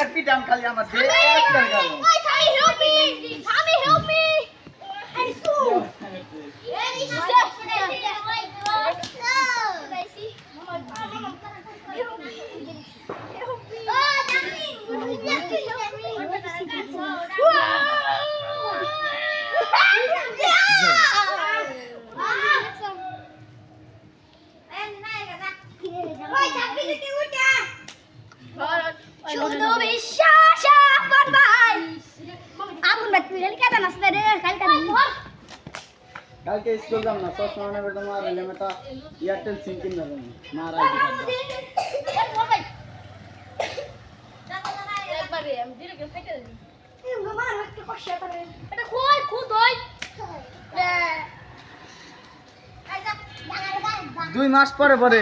একটা পিটাম খালি আমার দে একটা গেল ওই স্বামী হেল্প মি স্বামী হেল্প মি এই সু এই সু শুধু বিশ্বাস আপন ভাই আপন ভাই তুই কেন নাচতে রে কালকে কালকে স্কুল যাম না চশমা নেবে তোমার লেমেটা এয়ারটেল সিম কিনে দেবো মার আইডি কার্ড দাও। দুই মাস পরে পরে।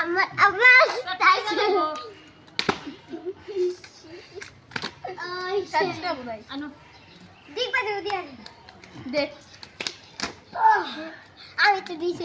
আমার আমার দিক পাশে দিয়ে দে আমি তো দিছে